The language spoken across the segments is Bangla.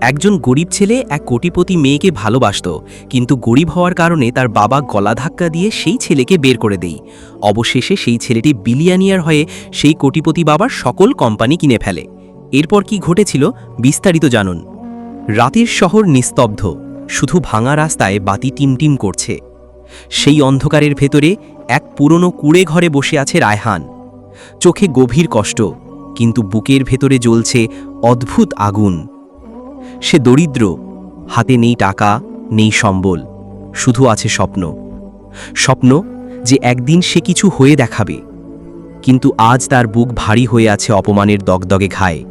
একজন গরিব ছেলে এক কোটিপতি মেয়েকে ভালোবাসত, কিন্তু গরিব হওয়ার কারণে তার বাবা গলা ধাক্কা দিয়ে সেই ছেলেকে বের করে দেই অবশেষে সেই ছেলেটি বিলিয়ানিয়ার হয়ে সেই কোটিপতি বাবার সকল কোম্পানি কিনে ফেলে। এরপর কি ঘটেছিল, বিস্তারিত জানুন। রাতের শহর নিস্তব্ধ, শুধু ভাঙা রাস্তায় বাতি টিমটিম করছে। সেই অন্ধকারের ভেতরে এক পুরনো কুড়ে ঘরে বসে আছে রায়হান। চোখে গভীর কষ্ট, কিন্তু বুকের ভেতরে জ্বলছে অদ্ভুত আগুন। সে দরিদ্র, হাতে নেই টাকা, নেই সম্বল, শুধু আছে স্বপ্ন। স্বপ্ন যে একদিন সে কিছু হয়ে দেখাবে। কিন্তু আজ তার বুক ভারী হয়ে আছে অপমানের দগদগে ঘায়ে।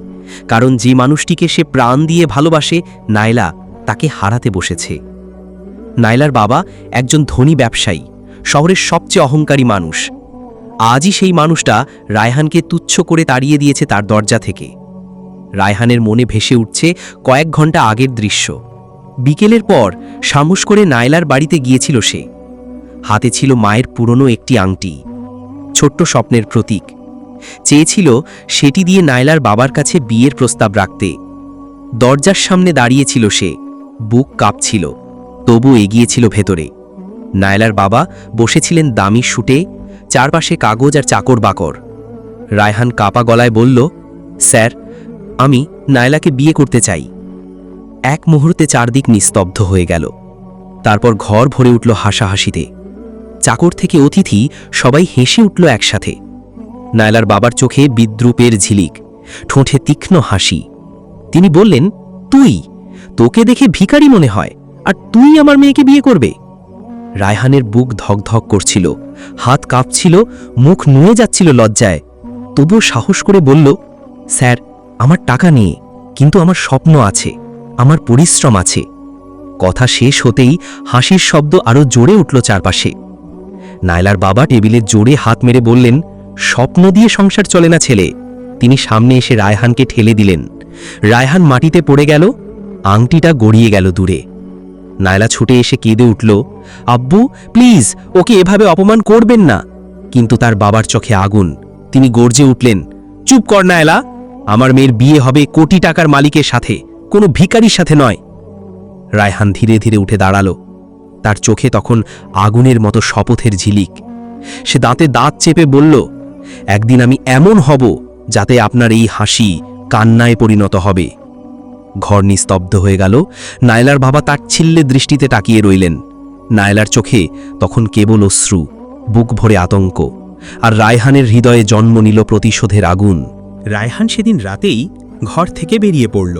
কারণ যে মানুষটিকে সে প্রাণ দিয়ে ভালোবাসে নাইলা তাকে হারাতে বসেছে। নাইলার বাবা একজন ধনী ব্যবসায়ী, শহরের সবচেয়ে অহংকারী মানুষ। আজই সেই মানুষটা রায়হানকে তুচ্ছ করে তাড়িয়ে দিয়েছে তার দরজা থেকে। রায়হানের মনে ভেসে উঠছে কয়েক ঘণ্টা আগের দৃশ্য। বিকেলের পর সামস করে নায়লার বাড়িতে গিয়েছিল সে। হাতে ছিল মায়ের পুরনো একটি আংটি। ছোট্ট স্বপ্নের প্রতীক। চেয়েছিল সেটি দিয়ে নায়লার বাবার কাছে বিয়ের প্রস্তাব রাখতে। দরজার সামনে দাঁড়িয়েছিল সে। বুক কাঁপছিল। তবু এগিয়েছিল ভেতরে। নায়লার বাবা বসেছিলেন দামি শুটে চারপাশে কাগজ আর চাকর বাকর রায়হান কাপা গলায় বলল, স্যার আমি নায়লাকে বিয়ে করতে চাই। এক মুহূর্তে চারদিক নিস্তব্ধ হয়ে গেল। তারপর ঘর ভরে উঠল হাসাহাসিতে। চাকর থেকে অতিথি সবাই হেসে উঠল একসাথে। নায়লার বাবার চোখে বিদ্রুপের ঝিলিক, ঠোঁটে তীক্ষ্ণ হাসি। তিনি বললেন, তুই? তোকে দেখে ভিখারি মনে হয়। আর তুই আমার মেয়েকে বিয়ে করবে? রায়হানের বুক ধকধক করছিল। হাত কাঁপছিল, মুখ নুয়ে যাচ্ছিল লজ্জায়। তবুও সাহস করে বলল, স্যার আমার টাকা নেই, কিন্তু আমার স্বপ্ন আছে, আমার পরিশ্রম আছে। কথা শেষ হতেই হাসির শব্দ আরও জোরে উঠল চারপাশে। নায়লার বাবা টেবিলে জোরে হাত মেরে বললেন, স্বপ্ন দিয়ে সংসার চলে না ছেলে। তিনি সামনে এসে রায়হানকে ঠেলে দিলেন। রায়হান মাটিতে পড়ে গেল, আংটিটা গড়িয়ে গেল দূরে। নায়লা ছুটে এসে কেঁদে উঠল, আব্বু, প্লিজ, ওকে এভাবে অপমান করবেন না। কিন্তু তার বাবার চোখে আগুন। তিনি গর্জে উঠলেন, চুপ কর নায়লা। আমার মেয়ের বিয়ে হবে কোটি টাকার মালিকের সাথে, কোনো ভিকারির সাথে নয়। রায়হান ধীরে ধীরে উঠে দাঁড়াল। তার চোখে তখন আগুনের মতো শপথের ঝিলিক। সে দাঁতে দাঁত চেপে বলল, একদিন আমি এমন হব যাতে আপনার এই হাসি কান্নায় পরিণত হবে। ঘর নিস্তব্ধ হয়ে গেল। নায়লার বাবা তার ছিল্লে দৃষ্টিতে তাকিয়ে রইলেন। নায়লার চোখে তখন কেবল অশ্রু, বুক ভরে আতঙ্ক, আর রায়হানের হৃদয়ে জন্ম নিল প্রতিশোধের আগুন। রায়হান সেদিন রাতেই ঘর থেকে বেরিয়ে পড়ল।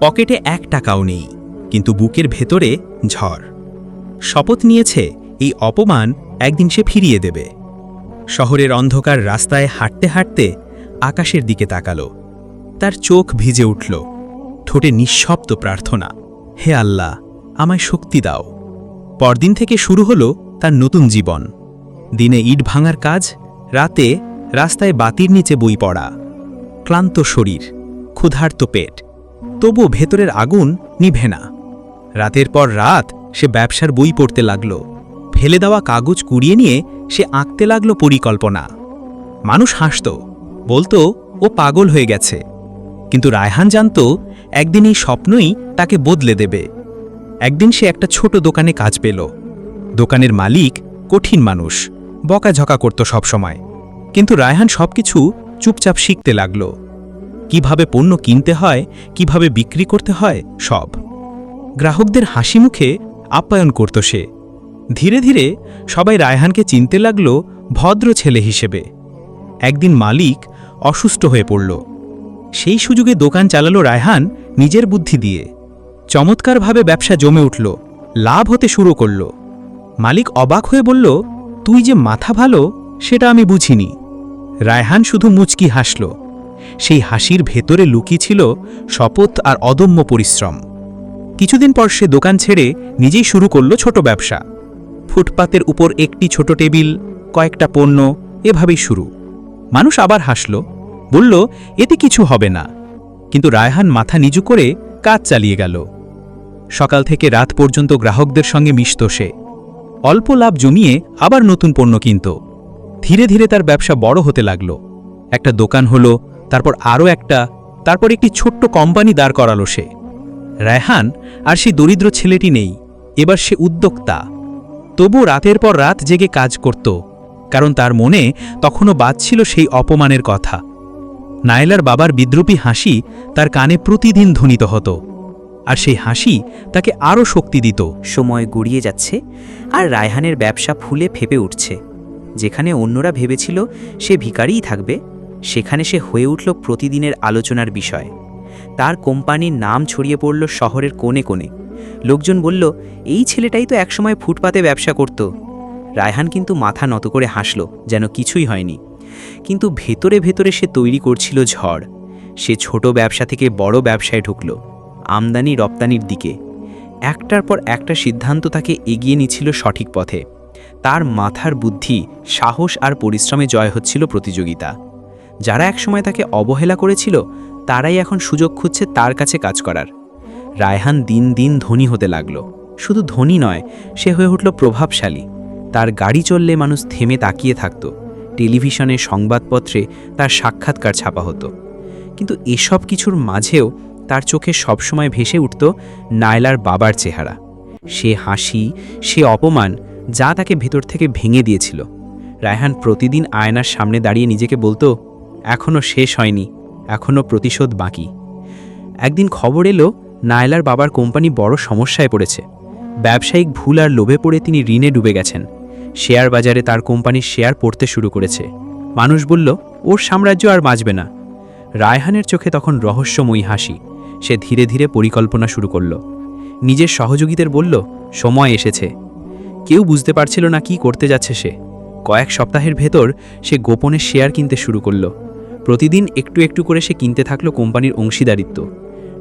পকেটে এক টাকাও নেই, কিন্তু বুকের ভেতরে ঝড়। শপথ নিয়েছে, এই অপমান একদিন সে ফিরিয়ে দেবে। শহরের অন্ধকার রাস্তায় হাঁটতে হাঁটতে আকাশের দিকে তাকালো। তার চোখ ভিজে উঠল। ঠোঁটে নিঃশব্দ প্রার্থনা, হে আল্লাহ, আমায় শক্তি দাও। পরদিন থেকে শুরু হলো তার নতুন জীবন। দিনে ইট ভাঙার কাজ, রাতে রাস্তায় বাতির নিচে বই পড়া। ক্লান্ত শরীর, ক্ষুধার্ত পেট তবু ভেতরের আগুন নিভে না। রাতের পর রাত সে ব্যবসার বই পড়তে লাগল, ফেলে দেওয়া কাগজ কুড়িয়ে নিয়ে সে আঁকতে লাগল পরিকল্পনা। মানুষ হাসত, বলতো, ও পাগল হয়ে গেছে। কিন্তু রায়হান জানত, একদিন এই স্বপ্নই তাকে বদলে দেবে। একদিন সে একটা ছোট দোকানে কাজ পেল। দোকানের মালিক কঠিন মানুষ, বকাঝকা করত সবসময়। কিন্তু রায়হান সবকিছু চুপচাপ শিখতে লাগল। কীভাবে পণ্য কিনতে হয়, কীভাবে বিক্রি করতে হয়, সব। গ্রাহকদের হাসি মুখে আপ্যায়ন করত সে। ধীরে ধীরে সবাই রায়হানকে চিনতে লাগল ভদ্র ছেলে হিসেবে। একদিন মালিক অসুস্থ হয়ে পড়ল। সেই সুযোগে দোকান চালালো রায়হান নিজের বুদ্ধি দিয়ে। চমৎকারভাবে ব্যবসা জমে উঠল, লাভ হতে শুরু করল। মালিক অবাক হয়ে বলল, তুই যে মাথা ভালো, সেটা আমি বুঝিনি। রায়হান শুধু মুচকি হাসল। সেই হাসির ভেতরে ছিল শপথ আর অদম্য পরিশ্রম। কিছুদিন পর সে দোকান ছেড়ে নিজেই শুরু করল ছোট ব্যবসা। ফুটপাতের উপর একটি ছোট টেবিল, কয়েকটা পণ্য, এভাবেই শুরু। মানুষ আবার হাসল, বলল, এতে কিছু হবে না। কিন্তু রায়হান মাথা নিচু করে কাজ চালিয়ে গেল। সকাল থেকে রাত পর্যন্ত গ্রাহকদের সঙ্গে মিশত সে। অল্প লাভ জমিয়ে আবার নতুন পণ্য কিনত। ধীরে ধীরে তার ব্যবসা বড় হতে লাগল। একটা দোকান হলো, তারপর আরও একটা, তারপর একটি ছোট্ট কোম্পানি দাঁড় করালো সে। রায়হান আর সেই দরিদ্র ছেলেটি নেই, এবার সে উদ্যোক্তা। তবু রাতের পর রাত জেগে কাজ করত, কারণ তার মনে তখনও বাজছিল সেই অপমানের কথা। নায়লার বাবার বিদ্রুপী হাসি তার কানে প্রতিদিন ধ্বনিত হতো, আর সেই হাসি তাকে আরও শক্তি দিত। সময় গড়িয়ে যাচ্ছে, আর রায়হানের ব্যবসা ফুলে ফেপে উঠছে। যেখানে অন্যরা ভেবেছিল সে ভিকারিই থাকবে, সেখানে সে হয়ে উঠল প্রতিদিনের আলোচনার বিষয়। তার কোম্পানির নাম ছড়িয়ে পড়ল শহরের কোণে কোণে। লোকজন বলল, এই ছেলেটাই তো একসময় ফুটপাতে ব্যবসা করত। রায়হান কিন্তু মাথা নত করে হাসল, যেন কিছুই হয়নি। কিন্তু ভেতরে ভেতরে সে তৈরি করছিল ঝড়। সে ছোট ব্যবসা থেকে বড় ব্যবসায় ঢুকল, আমদানি রপ্তানির দিকে। একটার পর একটা সিদ্ধান্ত তাকে এগিয়ে নিচ্ছিল সঠিক পথে। তার মাথার বুদ্ধি, সাহস আর পরিশ্রমে জয় হচ্ছিল প্রতিযোগিতা। যারা একসময় তাকে অবহেলা করেছিল, তারাই এখন সুযোগ খুঁজছে তার কাছে কাজ করার। রায়হান দিন দিন ধনী হতে লাগল। শুধু ধনী নয়, সে হয়ে উঠল প্রভাবশালী। তার গাড়ি চললে মানুষ থেমে তাকিয়ে থাকত। টেলিভিশনে সংবাদপত্রে তার সাক্ষাৎকার ছাপা হতো। কিন্তু এসব কিছুর মাঝেও তার চোখে সবসময় ভেসে উঠত নায়লার বাবার চেহারা। সে হাসি, সে অপমান যা তাকে ভেতর থেকে ভেঙে দিয়েছিল। রায়হান প্রতিদিন আয়নার সামনে দাঁড়িয়ে নিজেকে বলতো এখনও শেষ হয়নি এখনও প্রতিশোধ বাকি। একদিন খবর এলো, নায়লার বাবার কোম্পানি বড় সমস্যায় পড়েছে। ব্যবসায়িক ভুল আর লোভে পড়ে তিনি ঋণে ডুবে গেছেন। শেয়ার বাজারে তার কোম্পানির শেয়ার পড়তে শুরু করেছে। মানুষ বলল, ওর সাম্রাজ্য আর বাঁচবে না। রায়হানের চোখে তখন রহস্যময়ী হাসি। সে ধীরে ধীরে পরিকল্পনা শুরু করল। নিজের সহযোগীদের বলল, সময় এসেছে। কেউ বুঝতে পারছিল না কি করতে যাচ্ছে সে। কয়েক সপ্তাহের ভেতর সে গোপনে শেয়ার কিনতে শুরু করল। প্রতিদিন একটু একটু করে সে কিনতে থাকল কোম্পানির অংশীদারিত্ব।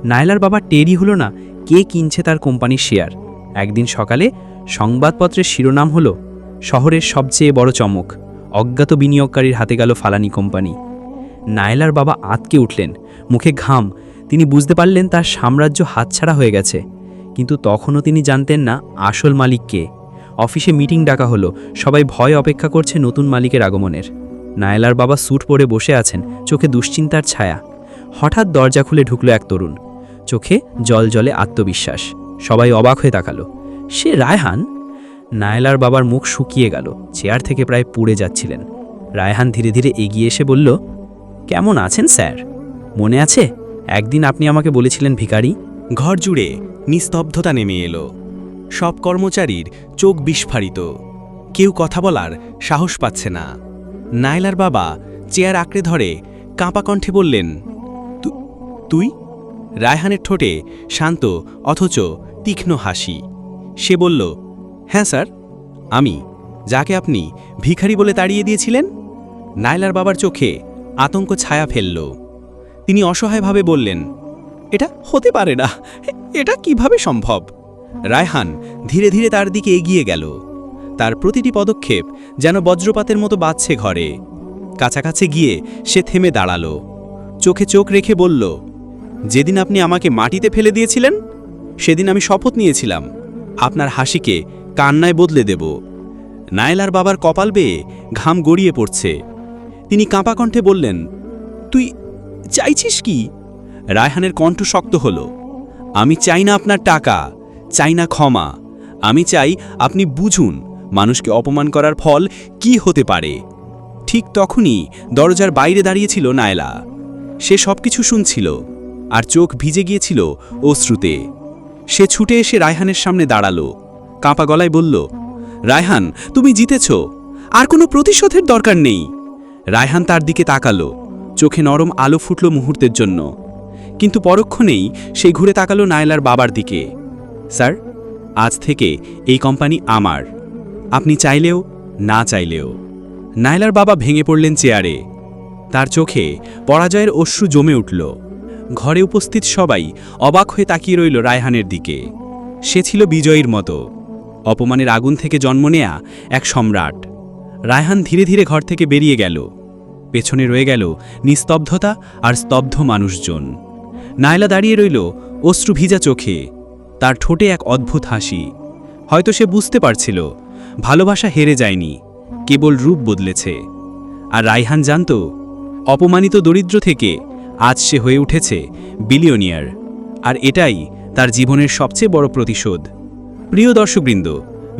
নায়লার বাবা টেরি হলো না, কে কিনছে তার কোম্পানির শেয়ার? একদিন সকালে সংবাদপত্রের শিরোনাম হলো, শহরের সবচেয়ে বড় চমক, অজ্ঞাত বিনিয়োগকারীর হাতে গেল ফালানি কোম্পানি। নায়লার বাবা আতকে উঠলেন, মুখে ঘাম। তিনি বুঝতে পারলেন তার সাম্রাজ্য হাতছাড়া হয়ে গেছে। কিন্তু তখনও তিনি জানতেন না আসল মালিক কে। অফিসে মিটিং ডাকা হলো। সবাই ভয় অপেক্ষা করছে নতুন মালিকের আগমনের। নায়লার বাবা স্যুট পরে বসে আছেন, চোখে দুশ্চিন্তার ছায়া। হঠাৎ দরজা খুলে ঢুকলো এক তরুণ। চোখে জল জলে আত্মবিশ্বাস। সবাই অবাক হয়ে তাকালো। সে রায়হান? নায়লার বাবার মুখ শুকিয়ে গেল। চেয়ার থেকে প্রায় পুড়ে যাচ্ছিলেন। রায়হান ধীরে ধীরে এগিয়ে এসে বলল, কেমন আছেন স্যার? মনে আছে? একদিন আপনি আমাকে বলেছিলেন ভিখারি? ঘর জুড়ে নিস্তব্ধতা নেমে এলো। সব কর্মচারীর চোখ বিস্ফারিত। কেউ কথা বলার সাহস পাচ্ছে না। নাইলার বাবা চেয়ার আঁকড়ে ধরে কাঁপা কণ্ঠে বললেন, "তু- তুই? রায়হানের ঠোঁটে শান্ত অথচ তীক্ষ্ণ হাসি। সে বলল হ্যাঁ স্যার, আমি, যাকে আপনি ভিখারি বলে তাড়িয়ে দিয়েছিলেন? নাইলার বাবার চোখে আতঙ্ক ছায়া ফেলল। তিনি অসহায়ভাবে বললেন, এটা হতে পারে না। এটা কীভাবে সম্ভব? রায়হান ধীরে ধীরে তার দিকে এগিয়ে গেল। তার প্রতিটি পদক্ষেপ যেন বজ্রপাতের মতো বাজছে ঘরে। কাছাকাছি গিয়ে সে থেমে দাঁড়াল। চোখে চোখ রেখে বলল, যেদিন আপনি আমাকে মাটিতে ফেলে দিয়েছিলেন, সেদিন আমি শপথ নিয়েছিলাম। আপনার হাসিকে কান্নায় বদলে দেব। নায়লার বাবার কপাল বেয়ে ঘাম গড়িয়ে পড়ছে। তিনি কাঁপা কণ্ঠে বললেন, তুই চাইছিস কি? রায়হানের কণ্ঠ শক্ত হল, আমি চাই না আপনার টাকা। চাই না ক্ষমা। আমি চাই আপনি বুঝুন মানুষকে অপমান করার ফল কি হতে পারে। ঠিক তখনই দরজার বাইরে দাঁড়িয়েছিল নায়লা। সে সবকিছু শুনছিল আর চোখ ভিজে গিয়েছিল অশ্রুতে। সে ছুটে এসে রায়হানের সামনে দাঁড়াল, কাঁপা গলায় বলল, রায়হান, তুমি জিতেছ। আর কোনো প্রতিশোধের দরকার নেই। রায়হান তার দিকে তাকালো, চোখে নরম আলো ফুটল মুহূর্তের জন্য। কিন্তু পরক্ষণেই সে ঘুরে তাকালো নায়লার বাবার দিকে। স্যার, আজ থেকে এই কোম্পানি আমার। আপনি চাইলেও না চাইলেও। নাইলার বাবা ভেঙে পড়লেন চেয়ারে। তার চোখে পরাজয়ের অশ্রু জমে উঠল। ঘরে উপস্থিত সবাই অবাক হয়ে তাকিয়ে রইল রায়হানের দিকে। সে ছিল বিজয়ীর মতো। অপমানের আগুন থেকে জন্ম নেয়া এক সম্রাট। রায়হান ধীরে ধীরে ঘর থেকে বেরিয়ে গেল। পেছনে রয়ে গেল নিস্তব্ধতা আর স্তব্ধ মানুষজন। নায়লা দাঁড়িয়ে রইল অশ্রু ভিজা চোখে। তার ঠোঁটে এক অদ্ভুত হাসি। হয়তো সে বুঝতে পারছিল, ভালোবাসা হেরে যায়নি, কেবল রূপ বদলেছে। আর রায়হান জানত, অপমানিত দরিদ্র থেকে আজ সে হয়ে উঠেছে বিলিয়নিয়ার, আর এটাই তার জীবনের সবচেয়ে বড় প্রতিশোধ। প্রিয় দর্শকবৃন্দ,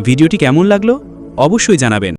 ভিডিওটি কেমন লাগল? অবশ্যই জানাবেন।